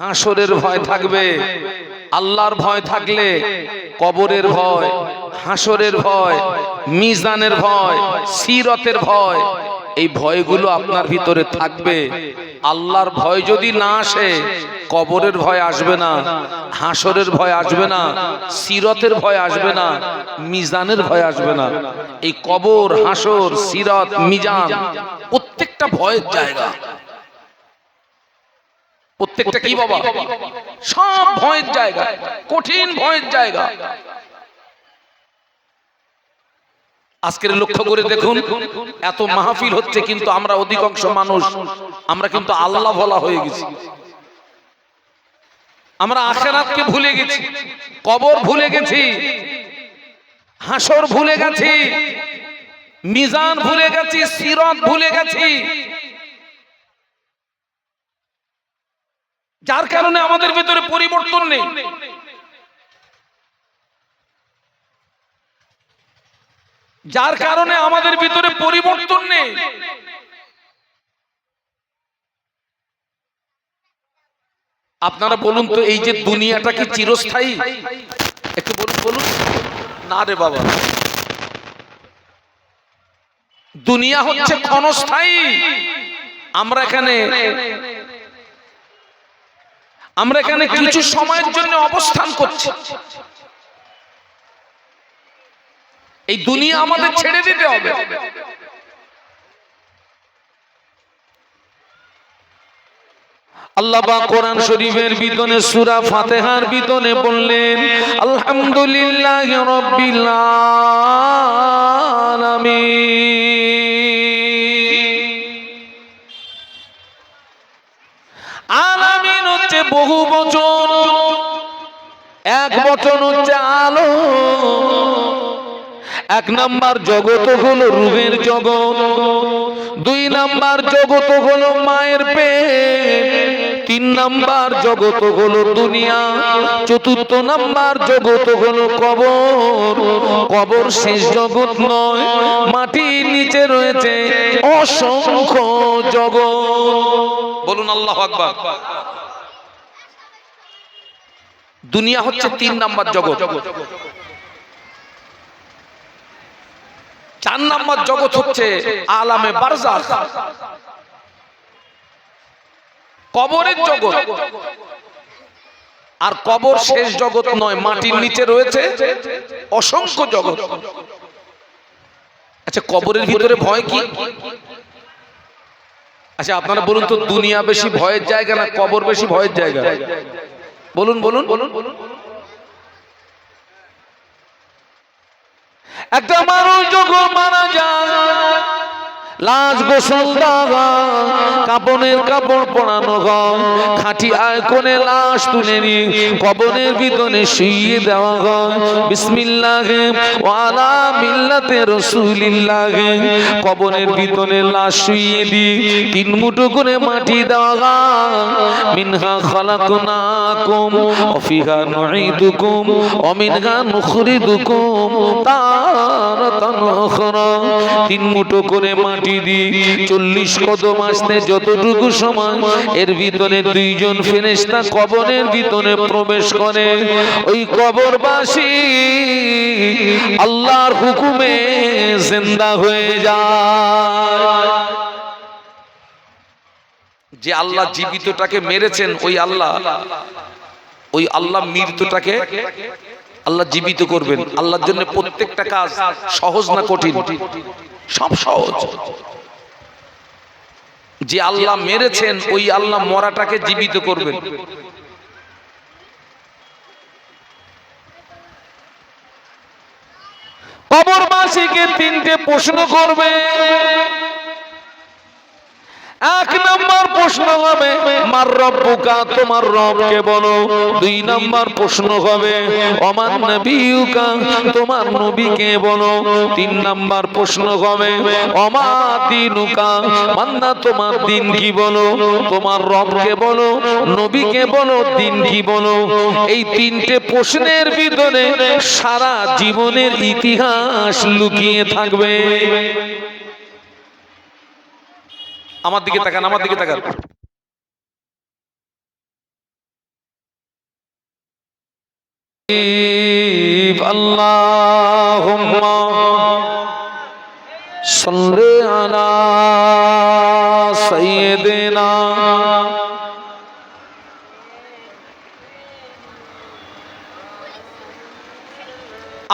হাসরের ভয় থাকবে। আল্লাহর ভয় থাকলে কবরের ভয় হাসরের ভয় মিজানের ভয় সিরতের ভয় এই ভয়গুলো আপনার ভিতরে থাকবে। আল্লাহর ভয় যদি না আসে কবরের ভয় আসবে না হাসরের ভয় আসবে না সিরতের ভয় আসবে না মিজানের ভয় আসবে না। এই কবর হাসর সিরত মিজান প্রত্যেকটা ভয়ের জায়গা। প্রত্যেকটা কি বাবা? সব ভয়ের জায়গা, কঠিন ভয়ের জায়গা। আজকের লক্ষ্য করে দেখুন, এত মাহফিল হচ্ছে কিন্তু আমরা অধিকাংশ মানুষ, আমরা কিন্তু আল্লাহ বলা হয়ে গেছি। আমরা আখেরাতকে ভুলে গেছি, কবর ভুলে গেছি, হাসর ভুলে গেছি, মিজান ভুলে গেছি, সিরত ভুলে গেছি। যার কারণে আমাদের ভিতরে পরিবর্তন নেই। যার কারণে আমাদের ভিতরে পরিবর্তন নেই। আপনারা বলুন তো, এই যে দুনিয়াটা কি চিরস্থায়ী? একটু বলুন বলুন। না রে বাবা। দুনিয়া হচ্ছে ক্ষণস্থায়ী। আমরা এখানে আমরা এখানে কিছু সময়ের জন্য অবস্থান করছি। এই দুনিয়া আমাদের ছেড়ে দিতে হবে। আল্লাহ কোরআন শরীফের বিতনে সূরা ফাতিহার বিতনে বললেন আলহামদুলিল্লাহি রাব্বিল আলামিন। বহু বচন, এক বচন হচ্ছে আলো, এক নাম্বার জগৎ হলো রূপের জগৎ, দুই নাম্বার জগৎ হলো মায়ের পেট তিন নাম্বার জগৎ হলো দুনিয়া, চতুর্থ নাম্বার জগৎ হলো কবর কবর শেষ জগৎ নয়, মাটির নিচে রয়েছে অসংখ্য জগৎ। বলুন আল্লাহ আকবার। দুনিয়া হচ্ছে তিন নাম্বার জগৎ। চার নাম্বার জগৎ হচ্ছে আলামে বারজাখ কবরের জগৎ। আর কবর শেষ জগৎ নয় মাটির নিচে রয়েছে অসংখ্য জগৎ। আচ্ছা কবরের ভিতরে ভয় কি? আচ্ছা আপনারা বলুন তো দুনিয়া বেশি ভয়ের জায়গা না কবর বেশি ভয়ের জায়গা? বলুন বলুন। বলুন বলুন একটা মানুষ যখন মারা যায় লাশ গোসল দেওয়া, কাপনের কাপড় পরানো হয় খাঁটি আয়কনে লাশ তুলে নিয়ে কবরের ভিতরে শুইয়ে দেওয়া হয় বিসমিল্লাহে ওয়ালা মিল্লাতে রসুলিল্লাহে, কবরের ভিতরে লাশ শুইয়ে দিয়ে তিন মুঠো করে মাটি দেওয়া হয় মিনহা খালাকনাকুম, অফিহা নুঈদুকুম অমিনহা নুখরিদুকুম, তারাতান উখরা তিন মুঠো করে মাটি দি চল্লিশ কদম আসতে যতটুকু সময়, এর ভিতরে দুইজন ফেরেশতা কবরের ভিতরে প্রবেশ করে। ওই কবরবাসী আল্লাহর হুকুমে জিন্দা হয়ে যায়। যে আল্লাহ জীবিতটাকে মেরেছেন, ওই আল্লাহ ওই আল্লাহ মৃত্যুটাকে আল্লাহ জীবিত করবেন। আল্লাহর জন্য প্রত্যেকটা কাজ সহজ না কঠিন? সব সহজ। যে আল্লাহ মেরেছেন ওই আল্লাহ মরাটাকে জীবিত করবেন। কবরবাসীকে তিনটে প্রশ্ন করবে। এক নম্বর প্রশ্ন হবে, মার রব্বুকা, তোমার রবকে বলো। দুই নম্বর প্রশ্ন হবে, অমান নবিউকা তোমার নবীকে বলো। তিন নম্বর প্রশ্ন হবে, অমা দিনুকা, মান্না, তোমার দিন কি বলো? তোমার রবকে বলো, নবীকে বলো, দিন কি বলো? এই তিনটে প্রশ্নের ভিতরে সারা জীবনের ইতিহাস লুকিয়ে থাকবে। আমার দিকে তাকান আমার দিকে তাকান اللهم صل على سيدنا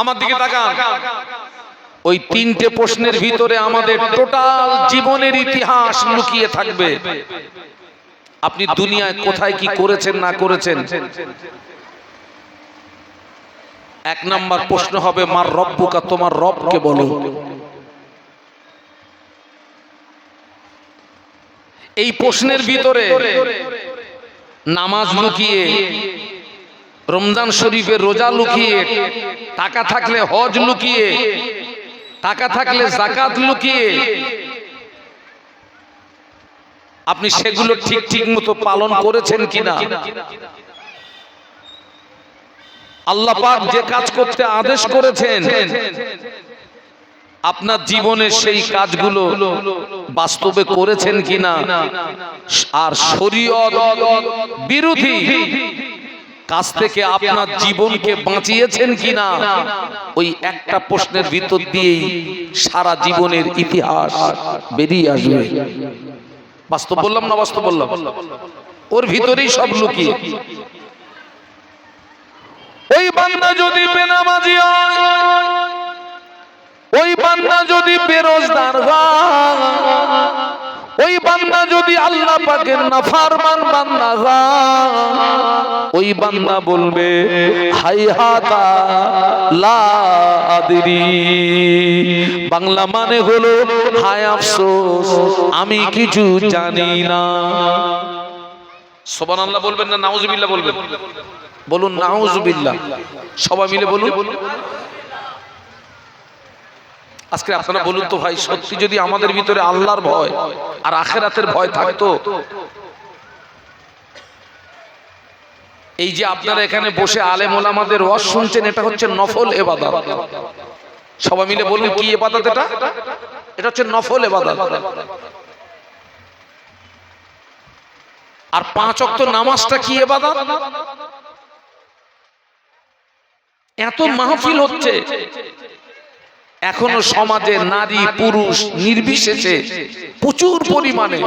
আমার দিকে তাকান। ওই তিনটে প্রশ্নের ভিতরে আমাদের টোটাল জীবনের ইতিহাস লুকিয়ে থাকবে। আপনি দুনিয়ায় কোথায় কি করেছেন, না করেছেন? এক নাম্বার প্রশ্ন হবে, মার রব্বুকা, তোমার রবকে বলো। এই প্রশ্নের ভিতরে নামাজ লুকিয়ে, রমজান শরীফের রোজা লুকিয়ে, টাকা থাকলে হজ লুকিয়ে টাকা থাকলে জাকাত লুকিয়ে আপনি সেগুলো ঠিক ঠিক মতো পালন করেছেন কিনা? আল্লাহ পাক যে কাজ করতে আদেশ করেছেন, আপনার জীবনে সেই কাজগুলো বাস্তবে করেছেন কিনা? আর শরীয়ত বিরোধী কাজ থেকে আপনার জীবনকে বাঁচিয়েছেন কিনা? ওই একটা প্রশ্নের ভিতর দিয়েই সারা জীবনের ইতিহাস বেরিয়ে আসবে। বাস্তব বললাম না বাস্তব বললাম? ওর ভিতরেই সব লুকিয়ে। ওই বান্দা যদি বেনামাজি ওই বান্দা যদি বেরোজগার হয় ওই বান্দা যদি আল্লাহ পাকের নাফারমান বান্দা ওই বান্দা বলবে, হাই হাতা লা আদরি। বাংলা মানে হলো, হায় আফসোস, আমি কিছু জানি না। সোবান আল্লাহ বলবেন না, নাউজুবিল্লাহ বলবেন? বলুন, নাউজুবিল্লাহ। সবাই মিলে বলুন। আজকে আপনারা বলুন তো ভাই, সত্যি যদি আমাদের ভিতরে আল্লাহর ভয় আর আখেরাতের ভয় থাকতো? এই যে আপনারা এখানে বসে আলেম ওলামাদের রস শুনছেন, এটা হচ্ছে নফল এবাদত। সবাই মিলে বলুন কি এবাদত এটা? এটা হচ্ছে নফল এবাদত। আর পাঁচ অক্ত নামাজটা কি এবাদত? এত মাহফিল হচ্ছে। এখনও সমাজে নারী পুরুষ নির্বিশেষে প্রচুর পরিমাণে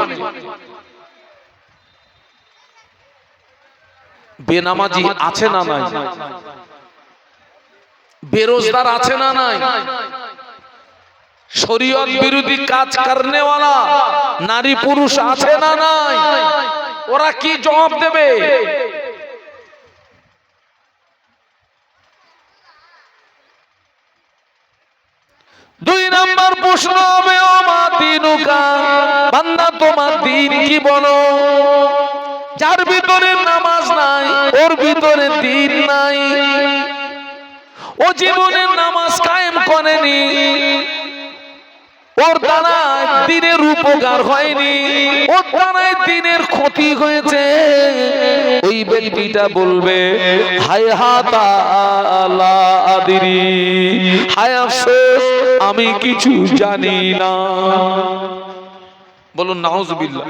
বেনামাজি আছে না নাই? বেরোজগার আছে না নাই? শরীয়ত বিরোধী কাজ করনেওয়ালা নারী পুরুষ আছে না নাই? ওরা কি জবাব দেবে? দুই নাম্বার প্রশ্ন হবে দিনুকা বান্দা, তোমার দিন কি বলো? যার ভিতরে নামাজ নাই, ওর ভিতরে দিন নাই। ও জীবনে নামাজ কায়েম করেনি। ওর দ্বারা দিনের উপকার হয়নি। ওর দ্বারাই দিনের ক্ষতি হয়েছে। ওই ব্যক্তিটা বলবে হায় হাতা আদিরি হায় আফসোস আমি কিছু জানি না। বলুন নাউজুবিল্লাহ।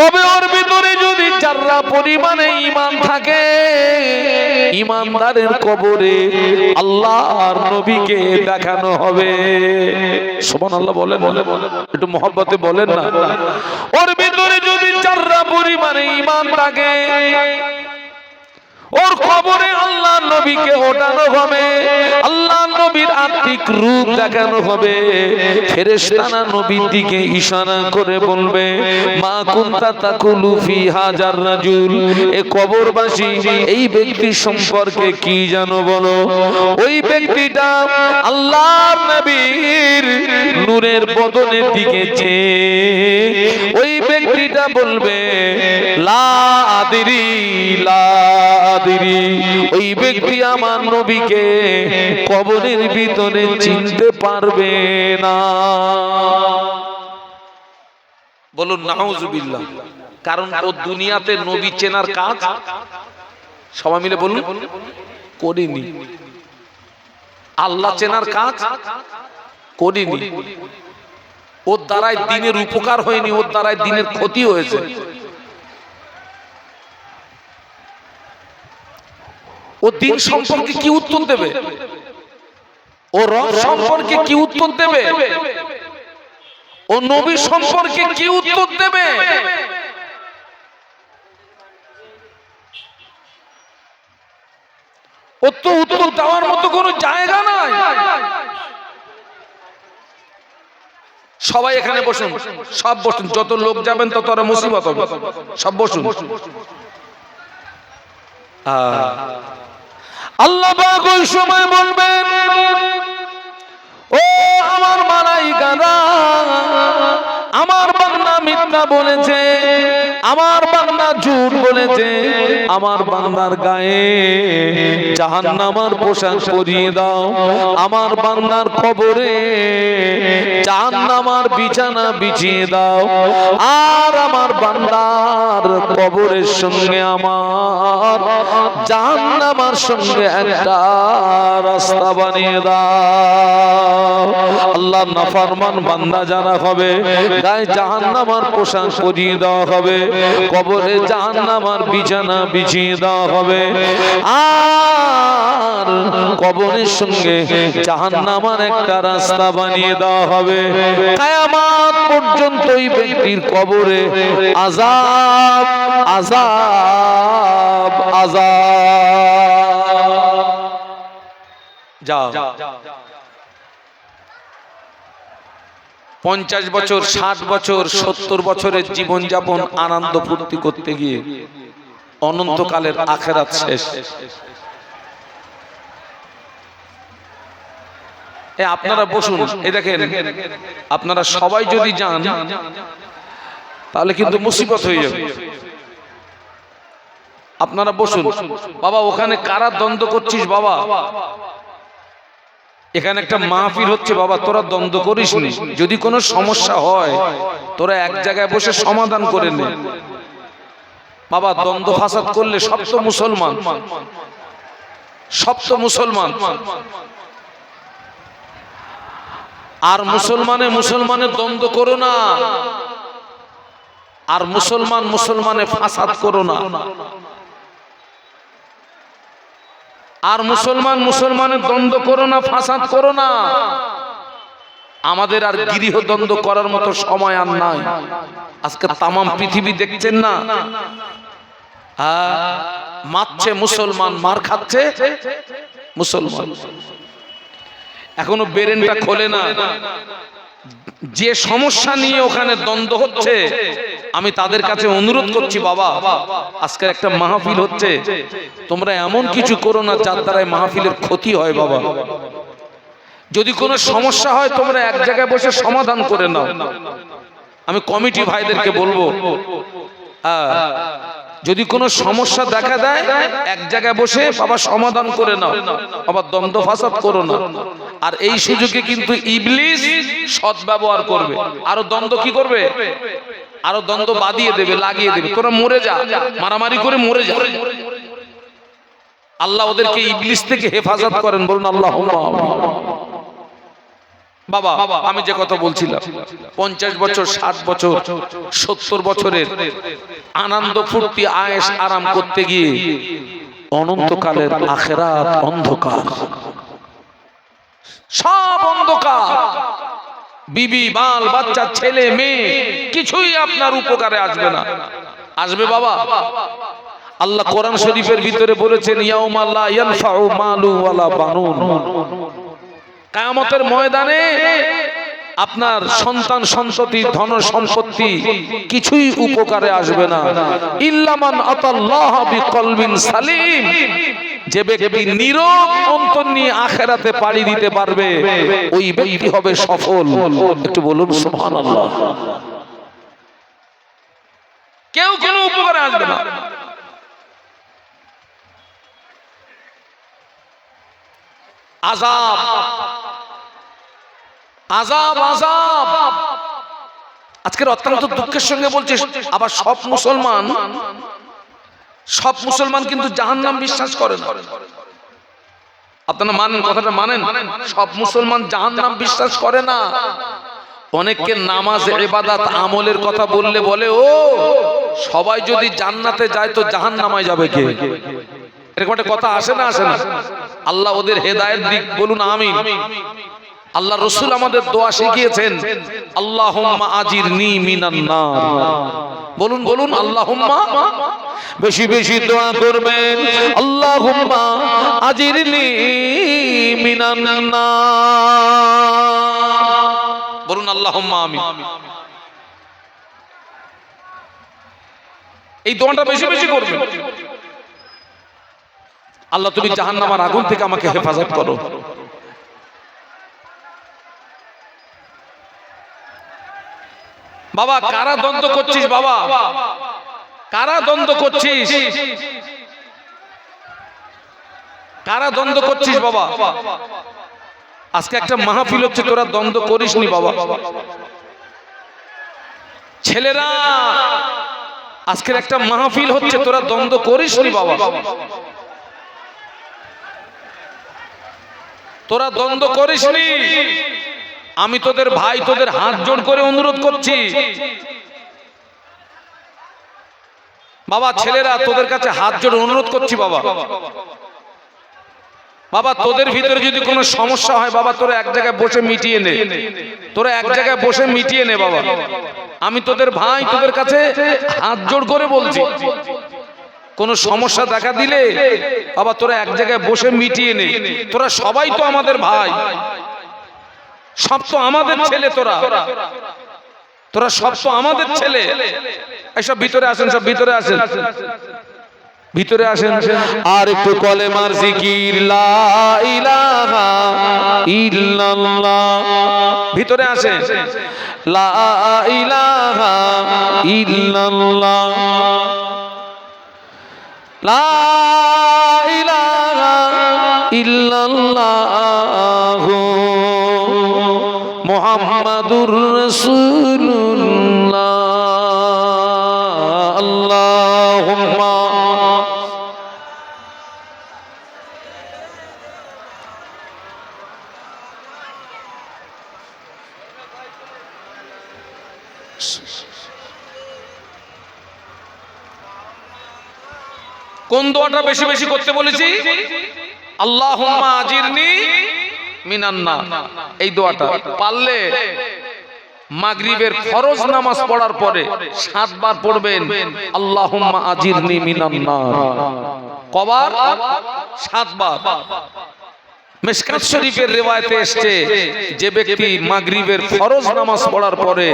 তবে ওর ভিতরে যদি চাররা পরিমাণে ইমান থাকে ইমানদারের কবরে আর নবীকে দেখানো হবে। সমান আল্লাহ বলে বলে বলে একটু মহব্বতে বলেন না। ওর ভিতরে যদি চাররা পরিমাণে ইমান থাকে ওর খবরে আল্লাহ নবীকে ওঠানো হবে। আল্লাহ নবীর আত্মিক রূপ দেখানো হবে। ফেরেশতানা নবীর দিকে ইশারা করে বলবে, মা কুনতা তাকুলু ফি হাজার রাজুল? এ কবরবাসী, এই ব্যক্তি সম্পর্কে কি জানো বলো? ওই ব্যক্তিটা আল্লাহর নবীর নূরের বদনের দিকে চেয়ে, ওই ব্যক্তিটা বলবে, লা আদিরি লা আদিরি। ওই ব্যক্তি আমার নবীকে কবরের ভিতরে চিনতে পারবে না। বলুন নাউজুবিল্লাহ কারণ ও দুনিয়াতে নবী চেনার কাজ? সবাই মিলে বলুন। করিনি। আল্লাহ চেনার কাজ? করিনি। ওর দ্বারাই দিনের উপকার হয়নি, ওর দ্বারাই দিনের ক্ষতি হয়েছে। ও দিন সম্পর্কে কি উত্তর দেবে? ও রব সম্পর্কে কি উত্তর দেবে? ও নবী সম্পর্কে কি উত্তর দেবে? ও তো উত্তর দেওয়ার মতো কোনো জায়গা নাই সবাই এখানে বসুন। সব বসুন। যত লোক যাবেন, তত আরও মুসিবত হবে। সব বসুন। আল্লাহ ওই সময় বলবেন, ও আমার মালাইকারা, আমার বান্দা মিথ্যা বলেছে, আমার বান্দা ঝুট বলেছে, আমার বান্দার গায়ে জাহান্নামার পোশাক পরিয়ে দাও, আমার বান্দার খবরে জাহান্নামার বিছানা বিছিয়ে দাও, আর আমার বান্দার কবরের সঙ্গে আমার, জাহান্নামার সঙ্গে একটা রাস্তা বানিয়ে দাও। আল্লাহ নাফরমান বান্দা যারা হবে, গায়ে জাহান্নামার পোশাক পরিয়ে দেওয়া হবে। কবরে জাহান্নামার বিছানা বিছিয়ে দেওয়া হবে। আর কবরের সঙ্গে জাহান্নামার একটা রাস্তা বানিয়ে দেওয়া হবে। কায়ামাত পর্যন্ত ওই ব্যক্তির কবরে আজাব আজাব আজাব যাও। পঞ্চাশ বছর, ষাট বছর, সত্তর বছরের জীবন যাপন আনন্দ ফুর্তি করতে গিয়ে অনন্তকালের আখেরাত শেষ। আপনারা বসুন, এ দেখেন, আপনারা সবাই যদি যান, তাহলে কিন্তু মুসিবত হয়ে যাবে। আপনারা বসুন, বাবা, ওখানে কারা দ্বন্দ্ব করছিস, বাবা? এখানে একটা মাহফিল হচ্ছে বাবা তোরা দ্বন্দ্ব করিস নি। যদি কোনো সমস্যা হয় তোরা এক জায়গায় বসে সমাধান করে নে। বাবা দ্বন্দ্ব ফাসাদ করলে সব তো মুসলমান। সব তো মুসলমান। আর মুসলমানে মুসলমানে দ্বন্দ্ব করো না। আর মুসলমান মুসলমানে ফাসাদ করো না। আর মুসলমান মুসলমানের দ্বন্দ্ব করো না ফাঁসাদ করো না। আমাদের আর গৃহ দ্বন্দ্ব করার মতো সময় আর নাই। আজকে তামাম পৃথিবী দেখছেন না? হ্যাঁ, মারছে মুসলমান মার খাচ্ছে মুসলমান। এখনও বেরেনটা খোলে না। যে সমস্যা নিয়ে ওখানে দ্বন্দ্ব হচ্ছে আমি তাদের কাছে অনুরোধ করছি, বাবা, আজকের একটা মাহফিল হচ্ছে। তোমরা এমন কিছু করো না যার দ্বারাই মাহফিলের ক্ষতি হয়, বাবা। যদি কোনো সমস্যা হয়, তোমরা এক জায়গায় বসে সমাধান করে নাও। আমি কমিটি ভাইদেরকে বলব যদি কোনো সমস্যা দেখা দেয়, এক জায়গায় বসে বাবা সমাধান করে নাও। বাবা, দ্বন্দ্ব ফাসাদ করো না। আর এই সুযোগে কিন্তু ইবলিস সৎ ব্যবহার করবে। আরও দ্বন্দ্ব কি করবে? আরও দ্বন্দ্ব বাদিয়ে দেবে লাগিয়ে দেবে। তোরা মরে যা মারামারি করে মরে যা। আল্লাহ ওদেরকে ইবলিস থেকে হেফাজত করেন বলুন আল্লাহ বাবা আমি যে কথা বলছিলাম পঞ্চাশ বছর ষাট বছর সত্তর বছরের আনন্দ ফুর্তি আয়েস আরাম করতে গিয়ে অনন্তকালের আখেরাত অন্ধকার। সব অন্ধকার। বিবি, বাল, বাচ্চা, ছেলে, মেয়ে, কিছুই আপনার উপকারে আসবে না। আসবে বাবা। আল্লাহ কোরআন শরীফের ভিতরে বলেছেন কায়ামতের ময়দানে আপনার সন্তান, সন্ততি, ধন সম্পত্তি কিছুই উপকারে আসবে না। ইল্লামান আতাল্লাহ বিকলবিন সালিম। যে ব্যক্তি নীরব অন্তর নিয়ে আখেরাতে পাড়ি দিতে পারবে ওই ব্যক্তি হবে সফল। একটু বলুন সুবহানাল্লাহ। কেউ কোনো উপকারে আসবে না। আজাব আজাব আজাব আজকের অত্যন্ত দুঃখের সঙ্গে বলছে আবার সব মুসলমান সব মুসলমান কিন্তু জাহান্নাম বিশ্বাস করে না। আপনারা মানেন, কথাটা মানেন? সব মুসলমান জাহান্নাম বিশ্বাস করে না। অনেককে নামাজ এবাদাত আমলের কথা বললে বলে, ও, সবাই যদি জান্নাতে যায় তো জাহান্নামায় যাবে কে? এরকম একটা কথা আসে না আসে না? আল্লাহ ওদের হেদায়ের দিক, বলুন আমিন। আল্লাহ রসুল আমাদের দোয়া শিখিয়েছেন, আল্লাহুম্মা আজির নি নার। বলুন বলুন, আল্লাহুম্মা বেশি বেশি দোয়া করবেন। আল্লাহুম্মা আজিরনি মিনান বলুন আল্লাহুম্মা আমিন। এই দোয়াটা বেশি বেশি করবেন। আল্লাহ তুমি জাহান্নামার আগুন থেকে আমাকে হেফাজত করো। বাবা, কারা দ্বন্দ্ব করছিস বাবা? কারা দ্বন্দ্ব করছিস? কারা দ্বন্দ্ব করছিস বাবা? আজকে একটা মাহফিল হচ্ছে, তোরা দ্বন্দ্ব করিসনি বাবা। ছেলেরা, আজকের একটা মাহফিল হচ্ছে, তোরা দ্বন্দ্ব করিসনি বাবা। তোরা দ্বন্দ্ব করিসনি। আমি তোদের ভাই, তোদের হাত জোড় করে অনুরোধ করছি। বাবা ছেলেরা তোদের কাছে হাত জোড় অনুরোধ করছি বাবা। বাবা। তোদের ভিতরে যদি কোনো সমস্যা হয় বাবা তোরা এক জায়গায় বসে মিটিয়ে নে। তোরা এক জায়গায় বসে মিটিয়ে নে বাবা। আমি তোদের ভাই তোদের কাছে হাত জোড় করে বলছি। কোনো সমস্যা দেখা দিলে বাবা তোরা এক জায়গায় বসে মিটিয়ে নে। তোরা সবাই তো আমাদের ভাই। সব তো আমাদের ছেলে তোরা। তোরা সব তো আমাদের ছেলে। এইসব ভিতরে আসেন সব ভিতরে আসেন। ভিতরে আসেন। আর একটু কলে কলেমার জিকির লা ইলাহা ইল্লাল্লাহ। ভিতরে আসেন। লা ইলাহা ইল্লাল্লাহ। লা ইলাহা ইল্লাল্লাহ। মুহাম্মাদুর রাসূলুল্লাহ দোয়াটা বেশি বেশি করতে বলেছি, আল্লাহুম্মা আজিরনি মিনান্না এই দোয়াটা। পারলে মাগরিবের ফরজ নামাজ পড়ার পরে সাতবার পড়বেন, আল্লাহুম্মা আজিরনি মিনান্নার কবার? সাতবার। মিশকাত শরীফের রিওয়ায়েতে এসেছে, যে ব্যক্তি মাগরিবের ফরজ নামাজ পড়ার পরে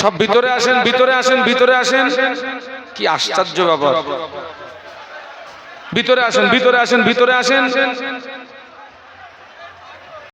সব ভিতরে আসেন ভিতরে আসেন ভিতরে আসেন। কি আশ্চর্য ব্যাপার। ভিতরে আসেন ভিতরে আসেন ভিতরে আসেন।